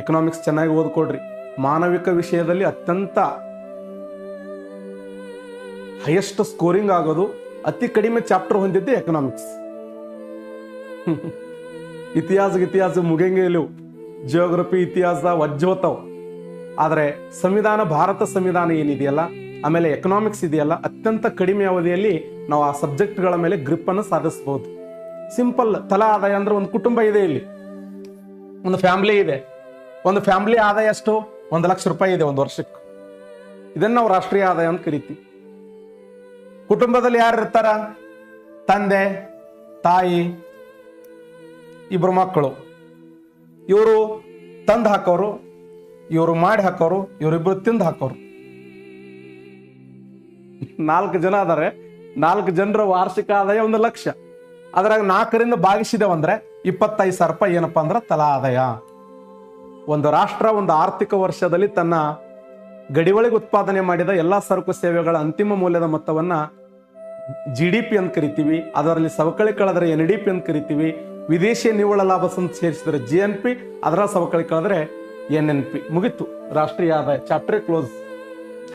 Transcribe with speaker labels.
Speaker 1: Economics ಚೆನ್ನಾಗಿ ಓದ್ಕೊಡ್ರಿ ಮಾನವಿಕ ವಿಷಯದಲ್ಲಿ ಅತ್ಯಂತ ಹೈಯೆಸ್ಟ್ ಸ್ಕೋರಿಂಗ್ ಆಗೋದು ಅತಿ ಕಡಿಮೆ ಚಾಪ್ಟರ್ ಹೊಂದಿದ್ದೆ ಎಕನಾಮಿಕ್ಸ್ ಇತಿಹಾಸ ಇತಿಹಾಸ ಮುಗಿಯಂಗೆ ಇಲ್ಲವು. ಜಿಯೋಗ್ರಫಿ ಇತಿಹಾಸ ವಜ್ಜೋತಾವ್. ಆದರೆ ಸಂವಿಧಾನ, ಭಾರತ ಸಂವಿಧಾನ ಏನಿದೆಯಲ್ಲ, ಆಮೇಲೆ ಎಕನಾಮಿಕ್ಸ್ ಇದೆಯಲ್ಲ, ಅತ್ಯಂತ ಕಡಿಮೆ ಅವಧಿಯಲ್ಲಿ ನಾವು ಆ ಸಬ್ಜೆಕ್ಟ್ಗಳ ಮೇಲೆ ಗ್ರಿಪ್ ಅನ್ನು ಸಾಧಿಸಬಹುದು ಸಿಂಪಲ್ ತಲಾ ಆದಾಯ ಅಂದ್ರೆ ಒಂದು ಕುಟುಂಬ ಇದೆ ಇಲ್ಲಿ. ಒಂದು ಫ್ಯಾಮಿಲಿ ಇದೆ. ಒಂದು ಫ್ಯಾಮಿಲಿ ಆದಾಯ ಎಷ್ಟು? ಒಂದು ಲಕ್ಷ ರೂಪಾಯಿ ಇದೆ ಒಂದು ವರ್ಷಕ್ಕೆ. ಇದನ್ನ ನಾವು ರಾಷ್ಟ್ರೀಯ ಆದಾಯ ಅಂತ ಕರಿತೀವಿ. ಕುಟುಂಬದಲ್ಲಿ ಯಾರು ಇರ್ತಾರ? ತಂದೆ, ತಾಯಿ ಇಬ್ಬರು ಮಕ್ಕಳು. ಇವರು ತಂದು ಹಾಕೋರು, ಇವರು ಮಾಡಿ ಹಾಕೋರು ಇವರಿಬ್ಬರು ತಿಂದು ಹಾಕೋರು. ನಾಲ್ಕು ಜನ ಅದಾರೆ. ನಾಲ್ಕು ಜನರ ವಾರ್ಷಿಕ ಆದಾಯ ಒಂದು ಲಕ್ಷ. ಅದ್ರಾಗ ನಾಲ್ಕರಿಂದ ಭಾಗಿಸಿದೆವಂದ್ರೆ ಇಪ್ಪತ್ತೈದು ಸಾವಿರ ರೂಪಾಯಿ ಏನಪ್ಪಾ ಅಂದ್ರೆ ತಲಾ ಆದಾಯ. ಒಂದು ರಾಷ್ಟ್ರ, ಒಂದು ಆರ್ಥಿಕ ವರ್ಷದಲ್ಲಿ ತನ್ನ ಗಡಿಯೊಳಗೆ ಉತ್ಪಾದನೆ ಮಾಡಿದ ಎಲ್ಲಾ ಸರಕು ಸೇವೆಗಳ ಅಂತಿಮ ಮೌಲ್ಯದ ಮೊತ್ತವನ್ನ ಜಿ ಡಿ ಪಿ ಅಂತ ಕರಿತೀವಿ. ಅದರಲ್ಲಿ ಸವಕಳಿ ಕಳೆದ್ರೆ ಎನ್ ಡಿ ಪಿ ಅಂತ ಕರಿತೀವಿ. ವಿದೇಶಿ ನಿವ್ವಳ ಲಾಭ ಸೇರಿಸಿದ್ರೆ ಜಿ ಎನ್ ಪಿ ಅದರ ಸವಕಳಿ ಕಳೆದ್ರೆ ಎನ್ ಎನ್ ಪಿ ಮುಗಿತು. ರಾಷ್ಟ್ರೀಯ ಆದಾಯ. Chapter close